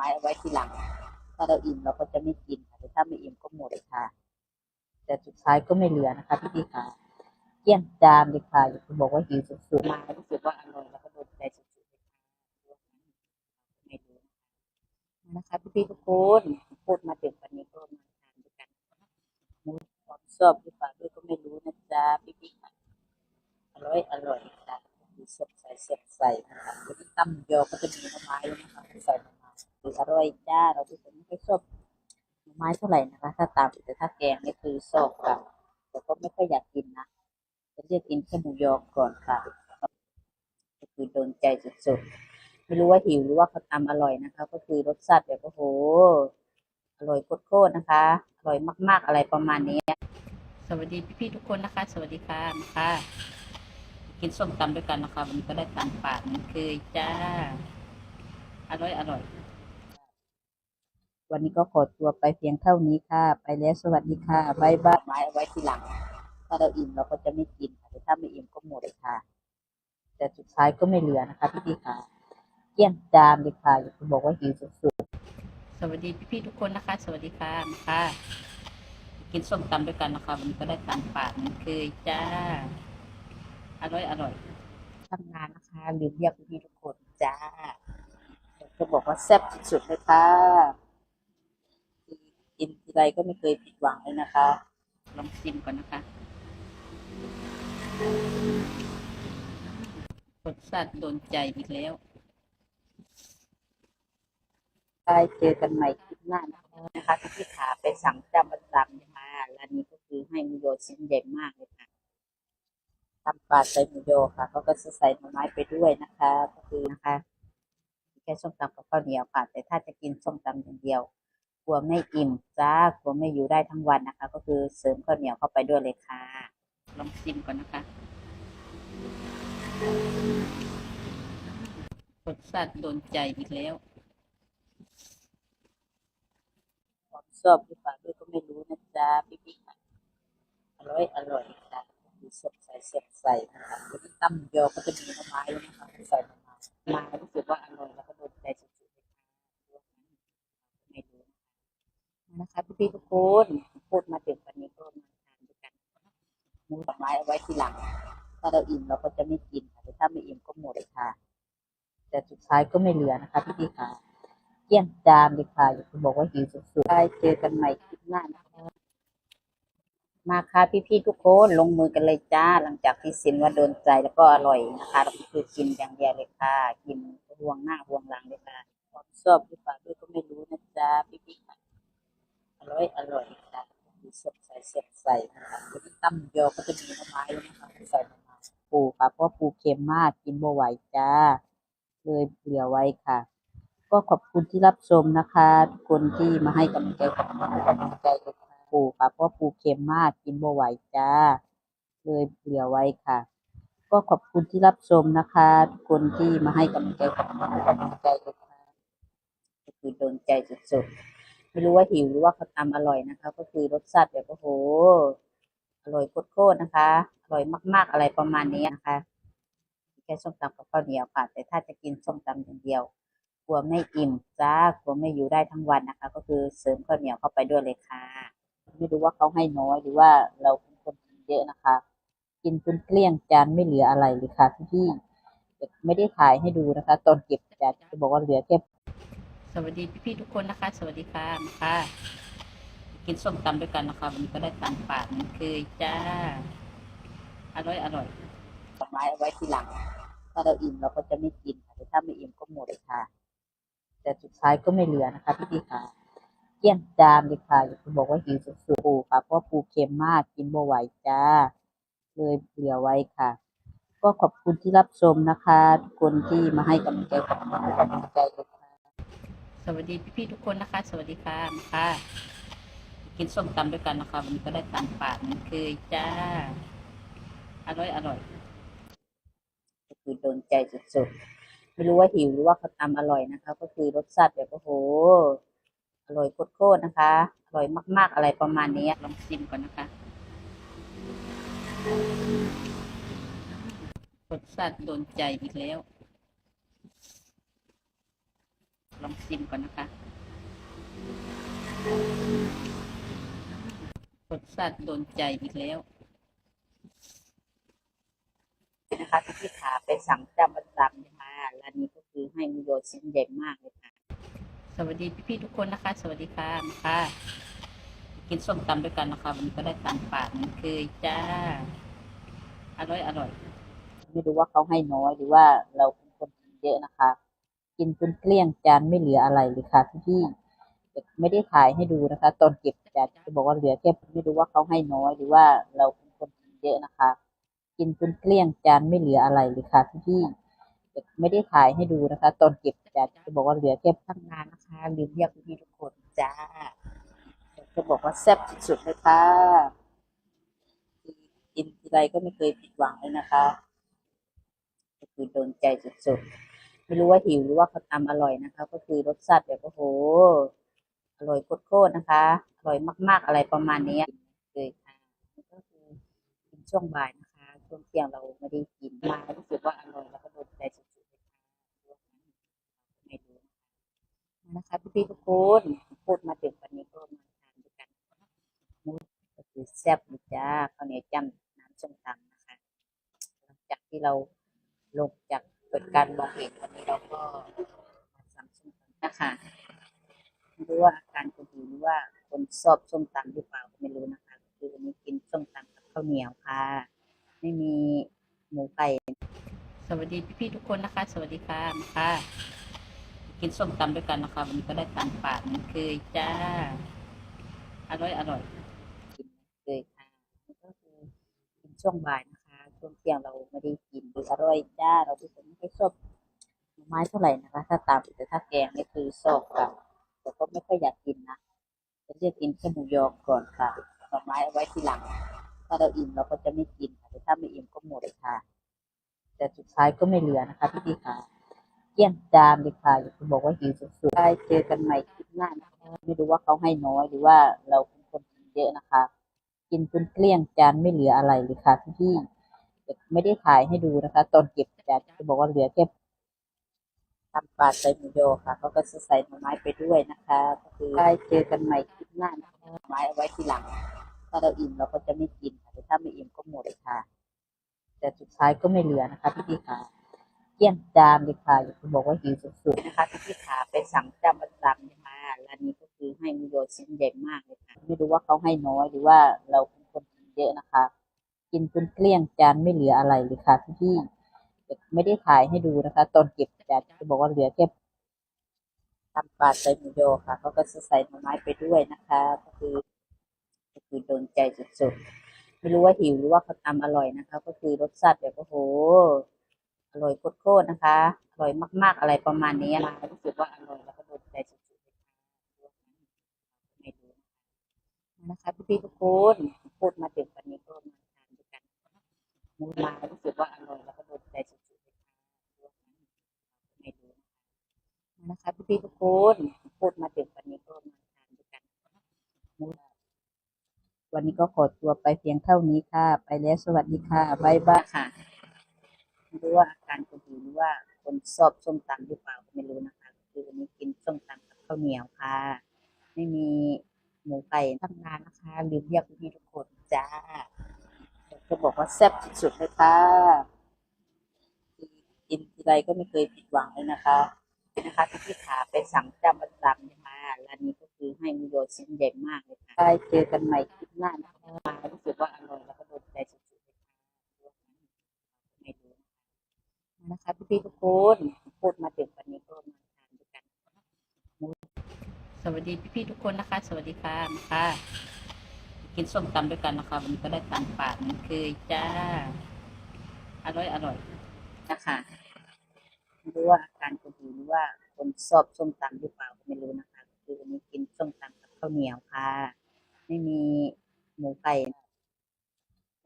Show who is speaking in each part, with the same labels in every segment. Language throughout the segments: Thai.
Speaker 1: ม้เอาไว้ทีหลัง ถ้าเราอิ่มเราก็จะไม่กินค่ะแต่ถ้าไม่อิ่มก็หมดค่ะ แต่สุดท้ายก็ไม่เหลือนะคะพี่พี่ค่ะเกลี้ยงจานเลยค่ะอย่าคุณบอกว่าหิวสุดๆมารู้สึกว่าอร่อยแล้วก็โดนใจสุดๆเลยค่ะไม่รู้นะคะพี่พี่ทุกคนพูดมาถึงวันนี้ก็มาทานด้วยกันมูความชอบหรือเปล่าด้วยก็ไม่รู้นะจ๊ะพี่พี่ค่ะอร่อยอร่อยค่ะมีสดใสสดใสนะคะวันนี้ตั้มยอก็จะมีหน่อไม้ด้วยนะคะใส่ อไม้คือร่อยจ้าเราที่ผมไม่ค่อยชอบหน่อไม้เท่าไหร่นะคะ ถ้าตามแต่ถ้าแกงนี่คือชอบค่ะแต่ก็ไม่ค่อยอยากกินนะจะเลือกกินแค่หมูยอก่อนค่ะก็คือโดนใจสุดๆไม่รู้ว่าหิวหรือว่าเขาทำอร่อยนะคะ ก็คือรสชาติแบบโอ้โหอร่อยโคตรๆนะคะ อร่อยมากๆอะไรประมาณนี้ สวัสดีพี่ๆทุกคนนะคะ สวัสดีค่ะนะคะกินส้มตำด้วยกันนะคะ วันนี้ก็ได้ตำปากมันเคยจ้า อร่อยอร่อย วันนี้ก็ขอตัวไปเพียงเท่านี้ค่ะ ไปแล้วสวัสดีค่ะบายบายไม้เอาไว้ทีหลัง ถ้าเราอิ่มเราก็จะไม่กินค่ะแต่ถ้าไม่อิ่มก็หมดเลยค่ะ แต่สุดท้ายก็ไม่เหลือนะคะพี่ๆค่ะเกลี้ยงจานเลยค่ะอย่าคุณบอกว่าหิวสุดๆสวัสดีพี่ๆทุกคนนะคะ สวัสดีค่ะนะคะกินส้มตำด้วยกันนะคะ วันนี้ก็ได้ตำปากมันเคยจ้า อร่อยอร่อยทำงานนะคะลืมเรียกพี่ๆทุกคนจ้าจะบอกว่าแซ่บสุดๆเลยค่ะกิน ทีไรก็ไม่เคยผิดหวังเลยนะคะ ลองชิมก่อนนะคะรสชาติโดนใจอีกแล้วได้เจอกันใหม่คลิปหน้านะคะที่ขาไปสั่งจำประจำนะคะร้านนี้ก็คือให้มูโยชิ้นใหญ่มากเลยค่ะทำปลาใส่มูโยค่ะเขาก็จะใส่หน่อไม้ไปด้วยนะคะ ก็คือนะคะแค่ส้มตำกับข้าวเหนียวค่ะ แต่ถ้าจะกินส้มตำอย่างเดียว ลัวไม่อิ่มจ้ากลัวไม่อยู่ได้ทั้งวันนะคะ ก็คือเสริมข้าวเหนียวเข้าไปด้วยเลยค่ะ ลองชิมก่อนนะคะรสชาติโดนใจอีกแล้วความชอบหรือเปล่าด้วยก็ไม่รู้นะจ๊ะพี่ๆค่ะอร่อยอร่อยค่ะมีสดใสสดใสนะคะวันนี้ตั้มยอก็จะมีน่อไม้ด้วนะคะใส่น่อไม้มารู้สึกว่าอร่อยแล้วก็โดนใจสุดๆเลยค่ะไม่รู้ นะคะพี่ๆทุกคนพูดมาถึงวันนี้ก็มาทานด้วยกันมูดอกไม้เอาไว้ทีหลัง ถ้าเราอิ่มเราก็จะไม่กินค่ะแต่ถ้าไม่อิ่มก็หมดเลยค่ะ แต่สุดท้ายก็ไม่เหลือนะคะพี่ๆค่ะเกลี้ยงจานเลยค่ะอย่าคุณบอกว่าหิวสุดๆได้เจอกันใหม่คลิปหน้านะคะมาค่ะพี่ๆทุกคนลงมือกันเลยจ้า หลังจากที่สินว่าโดนใจแล้วก็อร่อยนะคะเราคือกินอย่างเดียวเลยค่ะ กินห่วงหน้าห่วงหลังเลยค่ะความชอบหรือเปล่าด้วยก็ไม่รู้นะจ๊ะพี่ ร่อยอร่อยค่ะมีสดใสสดใสนะคะมีตั้มยอก็จะมีน่อไม้ด้วนะคะใส่ม้ปูค่ะเพราะปูเค็มมากกินบ่ไหวจ้า เลยเหลือไว้ค่ะ ก็ขอบคุณที่รับชมนะคะทุกคนที่มาให้กำลังใจผมมาให้กำลังใจเลยค่ะปูค่ะเพราะปูเค็มมากกินบ่ไหวจ้า เลยเหลือไว้ค่ะ ก็ขอบคุณที่รับชมนะคะทุกคนที่มาให้กำลังใจผมมาให้กำลังใจเลยค่ะคือโดนใจสุดๆ ไม่รู้ว่าหิวหรือว่าเขาทำอร่อยนะคะ ก็คือรสชาติแบบโอ้โห อร่อยโคตรๆนะคะ อร่อยมาก ๆอะไรประมาณนี้นะคะแค่ส้มตำกับข้าวเหนียวค่ะ แต่ถ้าจะกินส้มตำอย่างเดียว กลัวไม่อิ่มจ้ากลัวไม่อยู่ได้ทั้งวันนะคะ ก็คือเสริมข้าวเหนียวเข้าไปด้วยเลยค่ะ ไม่รู้ว่าเขาให้น้อยหรือว่าเราเป็นคนกินเยอะนะคะ กินจนเกลี้ยงจานไม่เหลืออะไรเลยค่ะพี่ไม่ได้ถ่ายให้ดูนะคะ ตอนเก็บจานจะบอกว่าเหลือแค่ สวัสดีพี่ๆทุกคนนะคะ สวัสดีค่ะค่ะกินส้มตำด้วยกันนะคะ วันนี้ก็ได้ตำปากมันเคยจ้า อร่อยอร่อยดอกไม้เอาไว้ทีหลัง ถ้าเราอิ่มเราก็จะไม่กินค่ะแต่ถ้าไม่อิ่มก็หมดเลยค่ะ แต่สุดท้ายก็ไม่เหลือนะคะพี่ๆค่ะเกี้ยงจานเลยค่ะอย่าคุณบอกว่าหิวสุดๆปูค่ะเพราะปูเค็มมากกินบ่ไหวจ้า เลยเหลือไว้ค่ะ ก็ขอบคุณที่รับชมนะคะ ทุกคนที่มาให้กำลังใจผมมาให้กำลังใจเลย วัสดีพี่ๆทุกคนนะคะ สวัสดีค่ะค่ะ กินส้มตำด้วยกันนะคะ วันนี้ก็ได้ตำปากมันเคยจ้า อร่อยอร่อยก็คือโดนใจสุดๆ ไม่รู้ว่าหิวหรือว่าเขาทำอร่อยนะคะ ก็คือรสชาติแบบโอ้โห อร่อยโคตรๆนะคะ อร่อยมาก ๆ อะไรประมาณนี้ลองชิมก่อนนะคะรสชาติโดนใจอีกแล้ว ลองชิมก่อนนะคะรสชาติโดนใจอีกแล้ว นะคะที่พี่ขาไปสั่งจำประจำนะคะร้านนี้ก็คือให้มุโยชิ้นใหญ่มากเลยค่ะสวัสดีพี่ๆทุกคนนะคะ สวัสดีค่ะมาค่ะกินส้มตำด้วยกันนะคะวันนี้ก็ได้ตำปากมันคือจ้า อร่อยอร่อย ไม่รู้ว่าเขาให้น้อยหรือว่าเราเป็นคนกินเยอะนะคะ กินจนเกลี้ยงจานไม่เหลืออะไรเลยค่ะพี่ๆแต่ไม่ได้ถ่ายให้ดูนะคะ ตอนเก็บจานจะบอกว่าเหลือแค่ไม่รู้ว่าเขาให้น้อยหรือว่าเราเป็นคนกินเยอะนะคะ กินจนเกลี้ยงจานไม่เหลืออะไรเลยค่ะพี่ๆแต่ไม่ได้ถ่ายให้ดูนะคะ ตอนเก็บจานจะบอกว่าเหลือแค่ทั้งงานนะคะลืมเรียกพี่ทุกคนจ้าจะบอกว่าแซ่บสุดๆเลยค่ะกินทีไรก็ไม่เคยผิดหวังเลยนะคะคือโดนใจสุดๆ ไม่รู้ว่าหิวหรือว่าเขาทำอร่อยนะคะ ก็คือรสชาติแบบโอ้โห อร่อยโคตรๆนะคะ อร่อยมากๆอะไรประมาณนี้เลยค่ะก็คือกินช่วงบ่ายนะคะ ช่วงเที่ยงเราไม่ได้กินมารู้สึกว่าอร่อยแล้วก็โดนใจสุดๆเลยค่ะไม่รู้นะคะพี่ๆทุกคนพูดมาถึงวันนี้ก็มาทานด้วยกันมูสก็คือแซ่บเลยจ้าข้าวเหนียวจ้ำน้ำส้มตำนะคะหลังจากที่เราลงจาก เปิดการมองเห็นวันนี้เราก็มาสั่งส้มตำนะคะไม่รู้ว่าอาการคนหิวหรือว่าคนชอบส้มตำหรือเปล่าก็ไม่รู้นะคะคือวันนี้กินส้มตำกับข้าวเหนียวค่ะ ไม่มีหมูไก่สวัสดีพี่ๆทุกคนนะคะ สวัสดีค่ะมาค่ะกินส้มตำด้วยกันนะคะ วันนี้ก็ได้ตำปากมันคือจ้า อร่อยอร่อยกินเลยค่ะนี่ก็คือกินช่วงบ่ายนะคะ ช่วงเที่ยงเราไม่ได้กินหรืออร่อยจ้าเราเป็นคนไม่ค่อยชอบไม้เท่าไหร่นะคะ ถ้าตามแต่ถ้าแกงนี่คือชอบค่ะแต่ก็ไม่ค่อยอยากกินนะจะเลือกกินแค่หมูยอก่อนค่ะหน่อไม้เอาไว้ทีหลัง ถ้าเราอิ่มเราก็จะไม่กินค่ะแต่ถ้าไม่อิ่มก็หมดค่ะ แต่สุดท้ายก็ไม่เหลือนะคะพี่ๆค่ะเกลี้ยงจานเลยค่ะอยากจะบอกว่าหิวสุดๆได้เจอกันใหม่คลิปหน้านะคะไม่รู้ว่าเขาให้น้อยหรือว่าเราเป็นคนกินเยอะนะคะ กินจนเกลี้ยงจานไม่เหลืออะไรเลยค่ะพี่ๆ แต่ไม่ได้ถ่ายให้ดูนะคะ ตอนเก็บจานจะบอกว่าเหลือแค่ทำปลาใส่หมูยค่ะเขาก็จะใส่หน่อไม้ไปด้วยนะคะ ก็คือได้เจอกันใหม่คลิปหน้านะคะหน่อไม้เอาไว้ทีหลัง ถ้าเราอิ่มเราก็จะไม่กินค่ะแต่ถ้าไม่อิ่มก็หมดค่ะ แต่สุดท้ายก็ไม่เหลือนะคะพี่ๆค่ะเกลี้ยงจานเลยค่ะอยากจะบอกว่าหิวสุดๆนะคะที่พี่ขาไปสั่งจำประจำนะคะร้านนี้ก็คือให้มุโยชิ้นใหญ่มากเลยค่ะไม่รู้ว่าเขาให้น้อยหรือว่าเราเป็นคนกินเยอะนะคะ กินจนเกลี้ยงจานไม่เหลืออะไรเลยค่ะพี่ๆแต่ไม่ได้ถ่ายให้ดูนะคะ ตอนเก็บจานจะบอกว่าเหลือแค่ทำปลาใส่หมูยอค่ะเขาก็จะใส่หน่อไม้ไปด้วยนะคะ ก็คือก็คือโดนใจสุดๆไม่รู้ว่าหิวหรือว่าเขาทำอร่อยนะคะ ก็คือรสชาติแบบโอ้โหอร่อยโคตรๆนะคะอร่อยมาก ๆ อะไรประมาณนี้นะคะรู้สึกว่าอร่อยแล้วก็โดนใจสุดๆเลยค่ะไม่รู้นะคะพี่ๆทุกคนพูดมาถึงวันนี้ก็มาทานด้วยกัน มูมารู้สึกว่าอร่อยแล้วก็โดนใจสุดๆเลยค่ะไม่รู้นะคะพี่ๆทุกคนพูดมาถึงวันนี้ก็มาทานด้วยกันวันนี้ก็ขอตัวไปเพียงเท่านี้ค่ะ ไปแล้วสวัสดีค่ะบายบายค่ะไม่รู้ว่าอาการคนหิวหรือว่าคนชอบส้มตำหรือเปล่าไม่รู้นะคะคือวันนี้กินส้มตำกับข้าวเหนียวค่ะ ไม่มีหมูไก่ทั้งงานนะคะลืมเรียกพี่ๆทุก จะบอกว่าแซ่บสุดเลยค่ะกินทีไรก็ไม่เคยผิดหวังเลยนะคะนะคะที่พี่ขาไปสั่งจำประจำนะคะร้านนี้ก็คือให้มุโยชิ้นใหญ่มากเลยค่ะได้เจอกันใหม่คลิปหน้านะคะรู้สึกว่าอร่อยแล้วก็โดนใจสุดๆเลยค่ะไม่รู้นะคะพี่ๆทุกคนพูดมาถึงวันนี้ก็มาทานด้วยกัน สวัสดีพี่ๆทุกคนนะคะ สวัสดีค่ะค่ะ กินส้มตำด้วยกันนะคะ วันนี้ก็ได้ตำปากมันคือจ้า อร่อยอร่อยนะคะไม่รู้ว่าอาการคนหิวหรือว่าคนชอบส้มตำหรือเปล่าก็ไม่รู้นะคะคือวันนี้กินส้มตำกับข้าวเหนียวค่ะ ไม่มีหมูไก่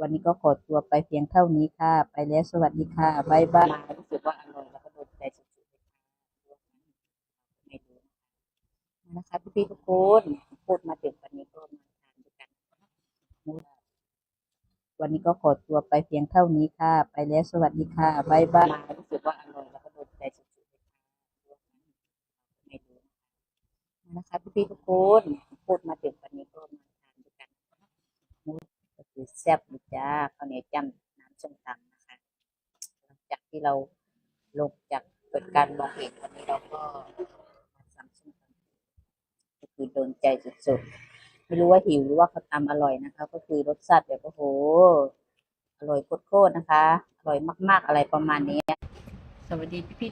Speaker 1: วันนี้ก็ขอตัวไปเพียงเท่านี้ค่ะ ไปแล้วสวัสดีค่ะบายบายรู้สึกว่าอร่อยแล้วก็โดนใจสุดๆเลยค่ะไม่รู้นะคะพี่ๆทุกคนพูดมาถึงวันนี้ก็มาทานด้วยกัน วันนี้ก็ขอตัวไปเพียงเท่านี้ค่ะ ไปแล้วสวัสดีค่ะบ๊ายบายรู้สึกว่าอร่อยแล้วก็โดนใจสุดๆไม่รู้นะคะพี่ๆทุกคนพูดมาถึงวันนี้ก็มาทานด้วยกันก็คือแซ่บเลยจ้าข้าวเหนียวจ้ำน้ำส้มตำนะคะหลังจากที่เราลงจากเปิดการมองเห็นวันนี้เราก็มาสั่งส้มตำก็คือโดนใจสุดๆ ไม่รู้ว่าหิวหรือว่าเขาตำอร่อยนะคะ ก็คือรสชาติแบบโอ้โห อร่อยโคตรๆนะคะ อร่อยมาก ๆ อะไรประมาณนี้ สวัสดีพี่